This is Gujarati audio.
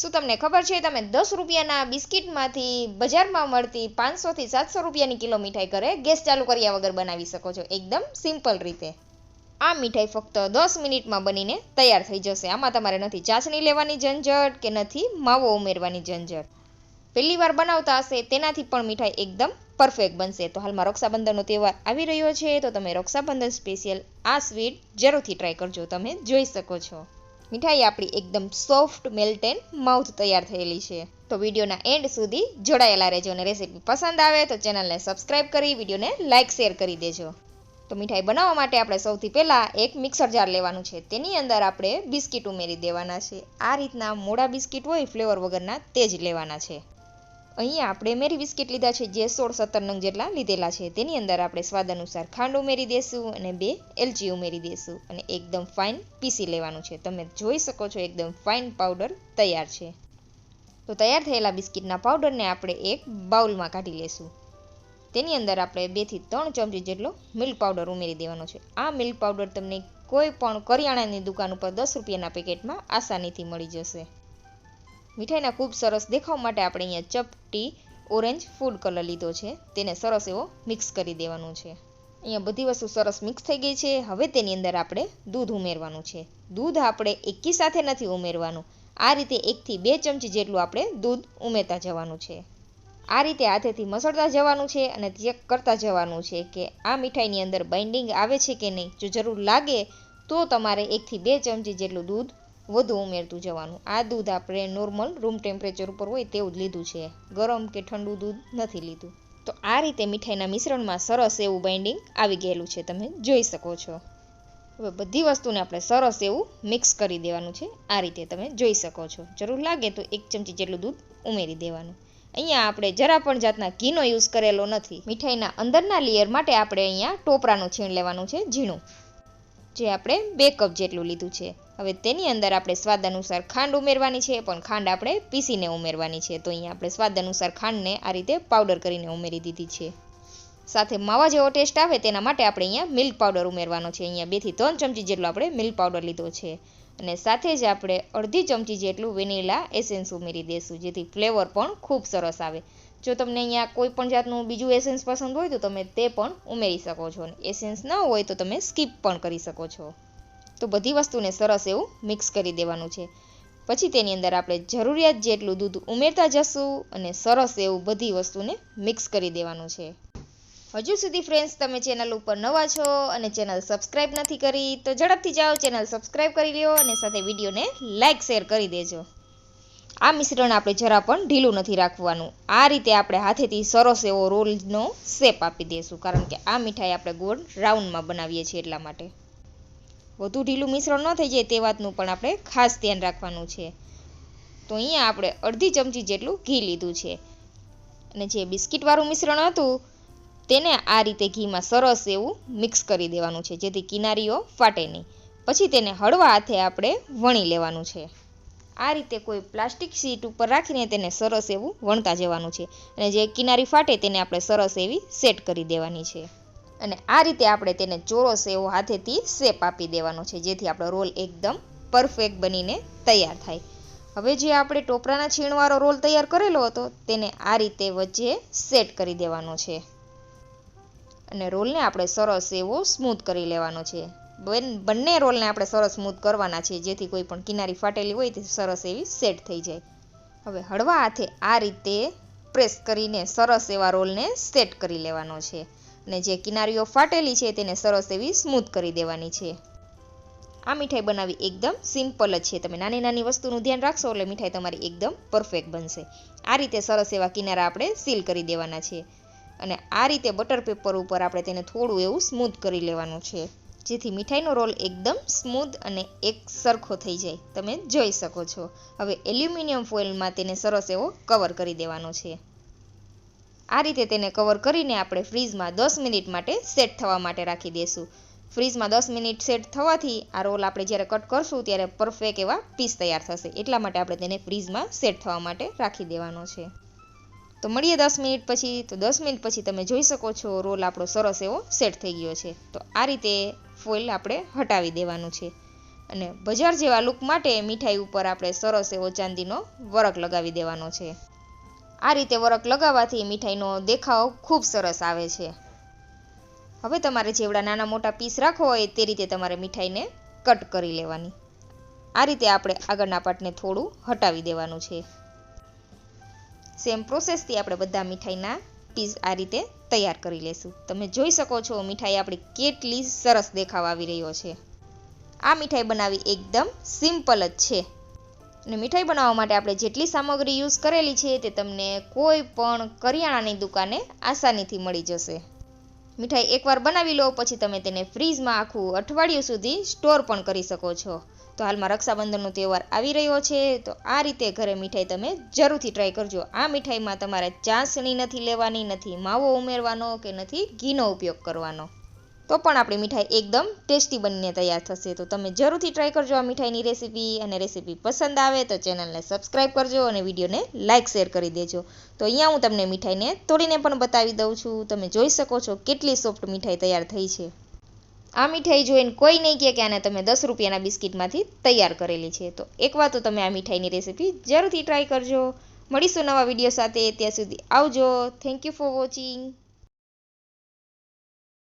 શું તમને ખબર છે? તમે દસ રૂપિયાના બિસ્કિટમાંથી બજારમાં મળતી પાંચસોથી સાતસો રૂપિયાની કિલો મીઠાઈ ઘરે ગેસ ચાલુ કર્યા વગર બનાવી શકો છો. એકદમ સિમ્પલ રીતે. આ મીઠાઈ ફક્ત દસ મિનિટમાં બનીને તૈયાર થઈ જશે. આમાં તમારે નથી ચાસણી લેવાની ઝંઝટ કે નથી માવો ઉમેરવાની ઝંઝટ. પહેલી વાર બનાવતા હશે તેનાથી પણ મીઠાઈ એકદમ પરફેક્ટ બનશે. તો હાલમાં રક્ષાબંધનનો તહેવાર આવી રહ્યો છે. તો તમે રક્ષાબંધન સ્પેશિયલ આ સ્વીટ જરૂરથી ટ્રાય કરજો. તમે જોઈ શકો છો. મીઠાઈ આપણી એકદમ સોફ્ટ મેલ્ટ એન્ડ માઉથ તૈયાર થયેલી છે. તો વિડીયોના એન્ડ સુધી જોડાયેલા રહેજો અને રેસીપી પસંદ આવે તો ચેનલને સબસ્ક્રાઈબ કરી, વિડીયોને લાઇક શેર કરી દેજો. તો મીઠાઈ બનાવવા માટે આપણે સૌથી પહેલાં એક મિક્સર જાર લેવાનું છે. તેની અંદર આપણે બિસ્કિટ ઉમેરી દેવાના છે. આ રીતના મોડા બિસ્કિટ હોય, ફ્લેવર વગરના તે જ લેવાના છે. અહીંયા આપણે મેરી બિસ્કિટ લીધા છે જે સોળ સત્તર નંગ જેટલા લીધેલા છે. તેની અંદર આપણે સ્વાદ અનુસાર ખાંડ ઉમેરી દેશું અને બે એલચી ઉમેરી દેશું અને એકદમ ફાઇન પીસી લેવાનું છે. તમે જોઈ શકો છો એકદમ ફાઇન પાવડર તૈયાર છે. તો તૈયાર થયેલા બિસ્કિટના પાવડરને આપણે એક બાઉલમાં કાઢી લેશું. તેની અંદર આપણે બેથી ત્રણ ચમચી જેટલો મિલ્ક પાવડર ઉમેરી દેવાનો છે. આ મિલ્ક પાવડર તમને કોઈ પણ કરિયાણાની દુકાન ઉપર દસ રૂપિયાના પેકેટમાં આસાનીથી મળી જશે. મીઠાઈના ખૂબ સરસ દેખાવ માટે આપણે અહીંયા ચપટી ઓરેન્જ ફૂડ કલર લીધો છે. તેને સરસ એવો મિક્સ કરી દેવાનું છે. અહીંયા બધી વસ્તુ સરસ મિક્સ થઈ ગઈ છે. હવે તેની અંદર આપણે દૂધ ઉમેરવાનું છે. દૂધ આપણે એકી સાથે નથી ઉમેરવાનું. આ રીતે એકથી બે ચમચી જેટલું આપણે દૂધ ઉમેરતા જવાનું છે. આ રીતે હાથેથી મસળતા જવાનું છે અને ચેક કરતા જવાનું છે કે આ મીઠાઈની અંદર બાઇન્ડિંગ આવે છે કે નહીં. જો જરૂર લાગે તો તમારે એકથી બે ચમચી જેટલું દૂધ વધુ ઉમેરતું જવાનું. આ દૂધ આપણે નોર્મલ રૂમ ટેમ્પરેચર ઉપર હોય તેવું જ લીધું છે. ગરમ કે ઠંડુ દૂધ નથી લીધું. તો આ રીતે મીઠાઈના મિશ્રણમાં સરસ એવું બાઇન્ડિંગ આવી ગયેલું છે. તમે જોઈ શકો છો. હવે બધી વસ્તુને આપણે સરસ એવું મિક્સ કરી દેવાનું છે. આ રીતે તમે જોઈ શકો છો. જરૂર લાગે તો એક ચમચી જેટલું દૂધ ઉમેરી દેવાનું. અહીંયા આપણે જરા પણ જાતના ઘીનો યુઝ કરેલો નથી. મીઠાઈના અંદરના લેયર માટે આપણે અહીંયા ટોપરાનું છીણ લેવાનું છે. ઝીણું. જે આપણે બે કપ જેટલું લીધું છે. હવે તેની અંદર આપણે સ્વાદ અનુસાર ખાંડ ઉમેરવાની છે, પણ ખાંડ આપણે પીસીને ઉમેરવાની છે. તો અહીંયા આપણે સ્વાદ અનુસાર ખાંડને આ રીતે પાવડર કરીને ઉમેરી દીધી છે. સાથે માવા જેવો ટેસ્ટ આવે તેના માટે આપણે અહીંયા મિલ્ક પાવડર ઉમેરવાનો છે. અહીંયા બેથી ત્રણ ચમચી જેટલો આપણે મિલ્ક પાવડર લીધો છે. અને સાથે જ આપણે અડધી ચમચી જેટલું વેનીલા એસેન્સ ઉમેરી દઈશું જેથી ફ્લેવર પણ ખૂબ સરસ આવે. જો તમને અહીંયા કોઈ પણ જાતનું બીજું એસેન્સ પસંદ હોય તો તમે તે પણ ઉમેરી શકો છો. અને એસેન્સ ન હોય તો તમે સ્કીપ પણ કરી શકો છો. તો બધી વસ્તુને સરસ એવું મિક્સ કરી દેવાનું છે. પછી તેની અંદર આપણે જરૂરિયાત જેટલું દૂધ ઉમેરતા જશું અને સરસ એવું બધી વસ્તુને મિક્સ કરી દેવાનું છે. હજુ સુધી ફ્રેન્ડ્સ તમે ચેનલ ઉપર નવા છો અને ચેનલ સબસ્ક્રાઈબ નથી કરી તો ઝડપથી જાઓ ચેનલ સબસ્ક્રાઈબ કરી લ્યો અને સાથે વિડીયોને લાઇક શેર કરી દેજો. આ મિશ્રણ આપણે જરા પણ ઢીલું નથી રાખવાનું. આ રીતે આપણે હાથેથી સરસ એવો રોલનો શેપ આપી દઈશું, કારણ કે આ મીઠાઈ આપણે ગોળ રાઉન્ડમાં બનાવીએ છીએ એટલા માટે. વધુ ઢીલું મિશ્રણ ન થઈ જાય તે વાતનું પણ આપણે ખાસ ધ્યાન રાખવાનું છે. તો અહીંયા આપણે અડધી ચમચી જેટલું ઘી લીધું છે. અને જે બિસ્કિટવાળું મિશ્રણ હતું, તેને આ રીતે ઘીમાં સરસ એવું મિક્સ કરી દેવાનું છે, જેથી કિનારીઓ ફાટે નહીં. પછી તેને હળવા હાથે આપણે વણી લેવાનું છે. આ રીતે કોઈ પ્લાસ્ટિક શીટ ઉપર રાખીને તેને સરસ એવું વણતા જવાનું છે અને જે કિનારી ફાટે તેને આપણે સરસ એવી સેટ કરી દેવાની છે. અને આ રીતે આપણે તેને ચોરસ એવો હાથેથી શેપ આપી દેવાનો છે, જેથી આપણો રોલ એકદમ પરફેક્ટ બનીને તૈયાર થાય. હવે જે આપણે ટોપરાના છીણવાળો રોલ તૈયાર કરેલો હતો, તેને આ રીતે વચ્ચે સેટ કરી દેવાનો છે. અને રોલને આપણે સરસ એવો સ્મૂથ કરી લેવાનો છે. બંને રોલને આપણે સરસ સ્મૂથ કરવાના છે જેથી કોઈ પણ કિનારી ફાટેલી હોય તે સરસ એવી સેટ થઈ જાય. હવે હળવા હાથે આ રીતે પ્રેસ કરીને સરસ એવા રોલને સેટ કરી લેવાનો છે. અને જે કિનારીઓ ફાટેલી છે તેને સરસ એવી સ્મૂથ કરી દેવાની છે. આ મીઠાઈ બનાવી એકદમ સિમ્પલ જ છે. તમે નાની નાની વસ્તુનું ધ્યાન રાખશો એટલે મીઠાઈ તમારી એકદમ પરફેક્ટ બનશે. આ રીતે સરસ એવા કિનારા આપણે સીલ કરી દેવાના છે. અને આ રીતે બટર પેપર ઉપર આપણે તેને થોડું એવું સ્મૂથ કરી લેવાનું છે. જેથી મીઠાઈનો રોલ એકદમ સ્મૂથ અને એક સરખો થઈ જાય. તમે જોઈ શકો છો. હવે એલ્યુમિનિયમ ફોઇલમાં તેને સરસ એવો કવર કરી દેવાનો છે. આ રીતે તેને કવર કરીને આપણે ફ્રીજમાં દસ મિનિટ માટે સેટ થવા માટે રાખી દઈશું ફ્રીજમાં દસ મિનિટ સેટ થવાથી આ રોલ આપણે જ્યારે કટ કરશું ત્યારે પરફેક્ટ એવા પીસ તૈયાર થશે. એટલા માટે આપણે તેને ફ્રીજમાં સેટ થવા માટે રાખી દેવાનો છે. તો મળીએ દસ મિનિટ પછી, તો દસ મિનિટ પછી તમે જોઈ શકો છો રોલ આપણો સરસ એવો સેટ થઈ ગયો છે. તો આ રીતે ફોઇલ આપણે હટાવી દેવાનું છે. અને બજાર જેવા લુક માટે મીઠાઈ ઉપર આપણે સરસ એવો ચાંદીનો વરખ લગાવી દેવાનો છે. આ રીતે વરખ લગાવવાથી મીઠાઈનો દેખાવ ખૂબ સરસ આવે છે. હવે તમારે જેવડા નાના મોટા પીસ રાખવો હોય તે રીતે તમારે મીઠાઈને કટ કરી લેવાની. આ રીતે આપણે આગળના પાર્ટને થોડું હટાવી દેવાનું છે. સેમ પ્રોસેસથી આપણે બધા મીઠાઈના પીસ આ રીતે તૈયાર કરી લેશું. તમે જોઈ શકો છો મીઠાઈ આપણી કેટલી સરસ દેખાવ આવી રહ્યો છે. આ મીઠાઈ બનાવવી એકદમ સિમ્પલ જ છે. અને મીઠાઈ બનાવવા માટે આપણે જેટલી સામગ્રી યુઝ કરેલી છે તે તમને કોઈ પણ કરિયાણાની દુકાને આસાનીથી મળી જશે. મીઠાઈ એકવાર બનાવી લો, પછી તમે તેને ફ્રીજમાં આખું અઠવાડિયું સુધી સ્ટોર પણ કરી શકો છો. તો હાલમાં રક્ષાબંધનનો તહેવાર આવી રહ્યો છે, તો આ રીતે ઘરે મીઠાઈ તમે જરૂરથી ટ્રાય કરજો. આ મીઠાઈમાં તમારે ચાસણી નથી લેવાની, નથી માવો ઉમેરવાનો કે નથી ઘીનો ઉપયોગ કરવાનો. તો પણ આપણી મીઠાઈ એકદમ ટેસ્ટી બનીને તૈયાર થશે. તો તમે જરૂરથી ટ્રાય કરજો આ મીઠાઈની રેસીપી અને રેસીપી પસંદ આવે તો ચેનલને સબસ્ક્રાઈબ કરજો અને વિડીયોને લાઇક શેર કરી દેજો. તો અહીંયા હું તમને મીઠાઈને તોડીને પણ બતાવી દઉં છું. તમે જોઈ શકો છો કેટલી સોફ્ટ મીઠાઈ તૈયાર થઈ છે. આ મીઠાઈ જોઈને કોઈ નહીં કહે કે આને તમે દસ રૂપિયાના બિસ્કિટમાંથી તૈયાર કરેલી છે. તો એકવાર તો તમે આ મીઠાઈની રેસીપી જરૂરથી ટ્રાય કરજો. મળીશું નવા વીડિયો સાથે. ત્યાં સુધી આવજો. Thank you for watching